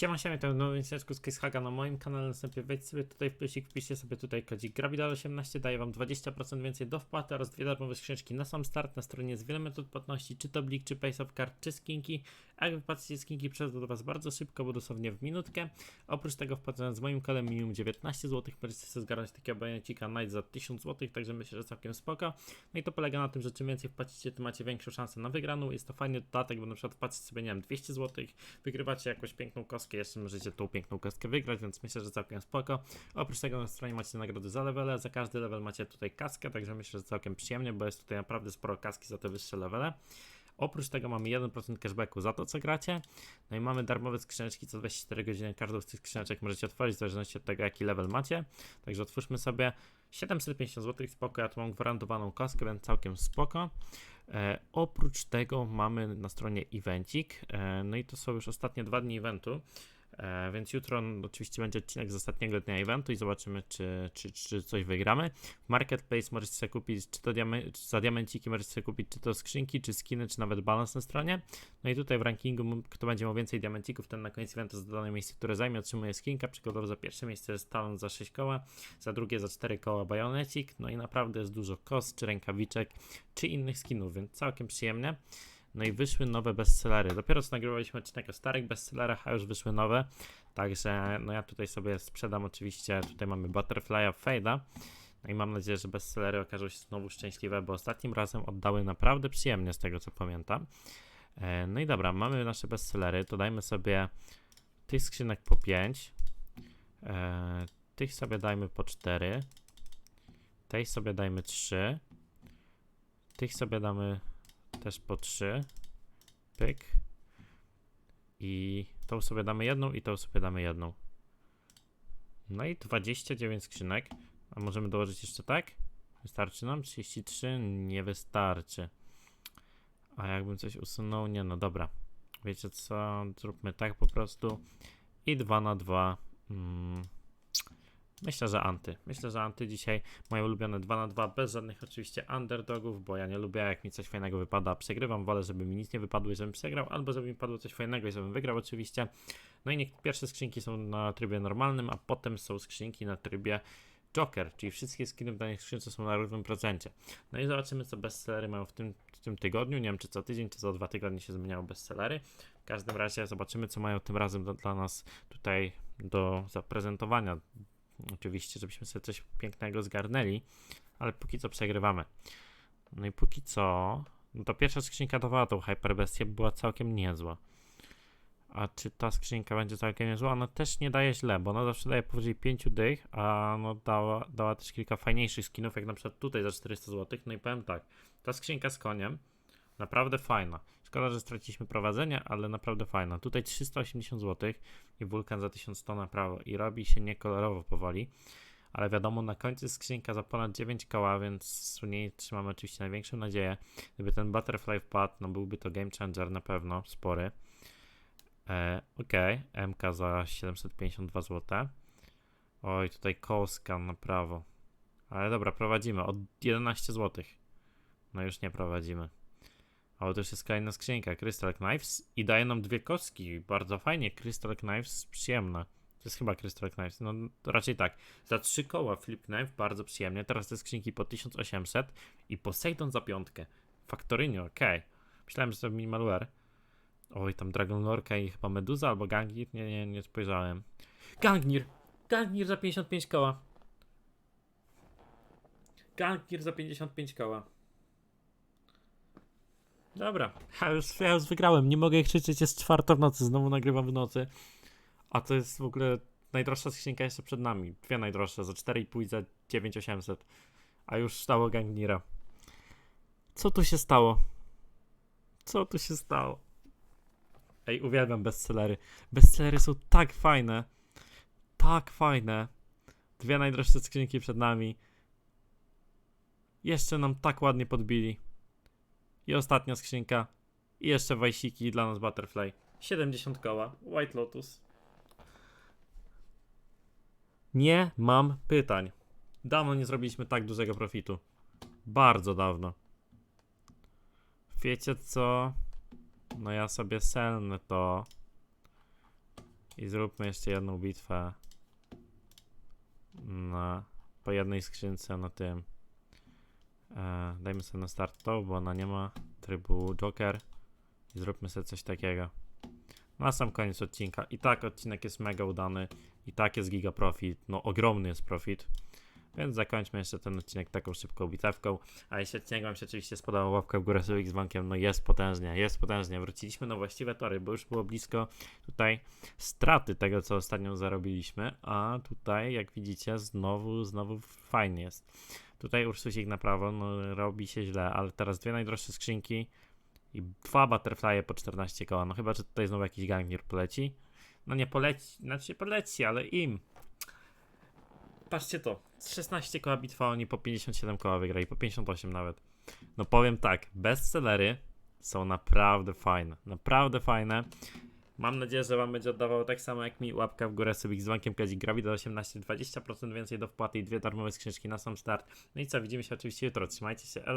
Siema, siema, to nowy odcineczku z Casehaga na moim kanale, następnie wejdź sobie tutaj w plusik, wpiszcie sobie tutaj kodzik Gravidal18, daje wam 20% więcej do wpłaty oraz dwie darmowe skrzyneczki na sam start, na stronie jest wiele metod płatności, czy to Blik, czy Pace of Card, czy skinki, jak wypłacicie skinki przejdą do was bardzo szybko, bo dosłownie w minutkę, oprócz tego wpłacając z moim kodem minimum 19 zł, możecie sobie zgarnąć takiego abonecika Night za 1000 zł, także myślę, że całkiem spoko, no i to polega na tym, że czym więcej wpłacicie, tym macie większą szansę na wygraną, jest to fajny dodatek, bo na przykład wpłacić sobie, nie wiem, 200 zł, wygrywacie jakąś piękną kostkę, jeszcze możecie tą piękną kostkę wygrać, więc myślę, że całkiem spoko. Oprócz tego na stronie macie nagrody za levele, za każdy level macie tutaj kaskę, także myślę, że całkiem przyjemnie, bo jest tutaj naprawdę sporo kaski za te wyższe levele. Oprócz tego mamy 1% cashbacku za to, co gracie. No i mamy darmowe skrzyneczki co 24 godziny. Każdą z tych skrzyneczek możecie otworzyć w zależności od tego, jaki level macie. Także otwórzmy sobie 750 zł, spoko. Ja tu mam gwarantowaną kostkę, więc całkiem spoko. E, oprócz tego mamy na stronie evencik. E, no i to są już ostatnie dwa dni eventu. E, więc jutro oczywiście będzie odcinek z ostatniego dnia eventu i zobaczymy, czy, czy, czy coś wygramy. W Marketplace możecie sobie kupić, czy to diame- czy za diamenciki możecie sobie kupić, czy to skrzynki, czy skiny, czy nawet balans na stronie. No i tutaj w rankingu, kto będzie miał więcej diamencików, ten na koniec eventu za dane miejsce, które zajmie, otrzymuje skinka. Przykładowo za pierwsze miejsce jest talent za 6 koła, za drugie za 4 koła bajonecik. No i naprawdę jest dużo kos, czy rękawiczek, czy innych skinów, więc całkiem przyjemnie. No i wyszły nowe bestsellery. Dopiero co nagrywaliśmy odcinek o starych bestsellerach, a już wyszły nowe. Także no ja tutaj sobie sprzedam oczywiście, tutaj mamy Butterfly'a Fade'a. No i mam nadzieję, że bestsellery okażą się znowu szczęśliwe, bo ostatnim razem oddały naprawdę przyjemnie z tego co pamiętam. E, No i dobra, mamy nasze bestsellery, to dajmy sobie tych skrzynek po 5. E, tych sobie dajmy po 4. Tej sobie dajmy 3. Tych sobie damy też po 3. Pyk. I tą sobie damy jedną i tą sobie damy jedną. No i 29 skrzynek. A możemy dołożyć jeszcze tak? Wystarczy nam? 33? Nie wystarczy. A jakbym coś usunął? Nie, no dobra. Wiecie co? Zróbmy tak po prostu. I 2 na 2. Mm. Myślę, że anty. Myślę, że anty dzisiaj moje ulubione 2 na 2 bez żadnych oczywiście underdogów, bo ja nie lubię jak mi coś fajnego wypada, przegrywam, wolę, żeby mi nic nie wypadło i żebym przegrał, albo żeby mi padło coś fajnego i żebym wygrał oczywiście. No i niech pierwsze skrzynki są na trybie normalnym, a potem są skrzynki na trybie Joker, czyli wszystkie skiny w danej skrzynce są na równym procencie. No i zobaczymy, co bestsellery mają w tym, w tym tygodniu. Nie wiem, czy co tydzień, czy co dwa tygodnie się zmieniają bestsellery. W każdym razie zobaczymy, co mają tym razem dla, dla nas tutaj do zaprezentowania. Oczywiście, żebyśmy sobie coś pięknego zgarnęli, ale póki co przegrywamy. No i póki co, no to pierwsza skrzynka dawała tą hyperbestię, była całkiem niezła. A czy ta skrzynka będzie całkiem niezła? Ona też nie daje źle, bo ona zawsze daje powyżej 5 dych, a no dała, dała też kilka fajniejszych skinów, jak na przykład tutaj za 400 zł. No i powiem tak, ta skrzynka z koniem, naprawdę fajna. Szkoda, że straciliśmy prowadzenie, ale naprawdę fajna. Tutaj 380 zł i wulkan za 1100 na prawo i robi się niekolorowo powoli. Ale wiadomo, na końcu skrzynka za ponad 9 koła, więc w niej trzymamy oczywiście największą nadzieję. Gdyby ten Butterfly wpadł, no byłby to game changer na pewno, spory. E, Okej, MK za 752 zł. Oj, tutaj koska na prawo. Ale dobra, prowadzimy od 11 zł. No już nie prowadzimy. Ale już jest kolejna skrzynka, Crystal Knives i daje nam dwie kostki, bardzo fajnie, Crystal Knives, przyjemne. To jest chyba Crystal Knives, no raczej tak. Za trzy koła Flip Knife, bardzo przyjemnie, teraz te skrzynki po 1800 i Poseidon za piątkę. Faktorynio, okej. Myślałem, że to minimalware. Oj, tam Dragon Lorka i chyba Meduza albo Gangnir, nie, nie, nie spojrzałem. Gangnir! Gangnir za 55 koła. Gangnir za 55 koła. Dobra, ja już, ja już wygrałem, nie mogę krzyczeć, jest czwarta w nocy, znowu nagrywam w nocy. A to jest w ogóle najdroższa skrzynka jeszcze przed nami. Dwie najdroższe, za 4,5 i za 9800. A już stało Gangnira. Co tu się stało? Co tu się stało? Ej, uwielbiam bestsellery. Bestsellery są tak fajne. Tak fajne. Dwie najdroższe skrzynki przed nami. Jeszcze nam tak ładnie podbili. I ostatnia skrzynka. I jeszcze wajsiki dla nas Butterfly. 70 koła. White Lotus. Nie mam pytań. Dawno nie zrobiliśmy tak dużego profitu. Bardzo dawno. Wiecie co? No ja sobie selnę to. I zróbmy jeszcze jedną bitwę na, po jednej skrzynce na tym. E, dajmy sobie na start to, bo ona nie ma trybu Joker. I zróbmy sobie coś takiego. Na sam koniec odcinka. I tak odcinek jest mega udany. I tak jest giga profit. No ogromny jest profit. Więc zakończmy jeszcze ten odcinek taką szybką bitewką. A jeśli odcinek Wam się oczywiście spodobał, łapkę w górę subik z dzwonkiem, no jest potężnie, jest potężnie. Wróciliśmy na właściwe tory, bo już było blisko tutaj straty tego, co ostatnio zarobiliśmy, a tutaj, jak widzicie, znowu, znowu fajnie jest. Tutaj Ursusik na prawo, no robi się źle, ale teraz dwie najdroższe skrzynki i dwa butterflye po 14 koła. No chyba, że tutaj znowu jakiś gangnier poleci. No nie poleci, znaczy poleci, ale im. Patrzcie to, 16 koła bitwa, oni po 57 koła wygrali, po 58 nawet. No powiem tak, bestsellery są naprawdę fajne, naprawdę fajne. Mam nadzieję, że Wam będzie oddawało tak samo jak mi. Łapka w górę, subik z dzwonkiem, kazik gravi do 18, 20% więcej do wpłaty i dwie darmowe skrzynki na sam start. No i co, widzimy się oczywiście jutro, trzymajcie się, elo.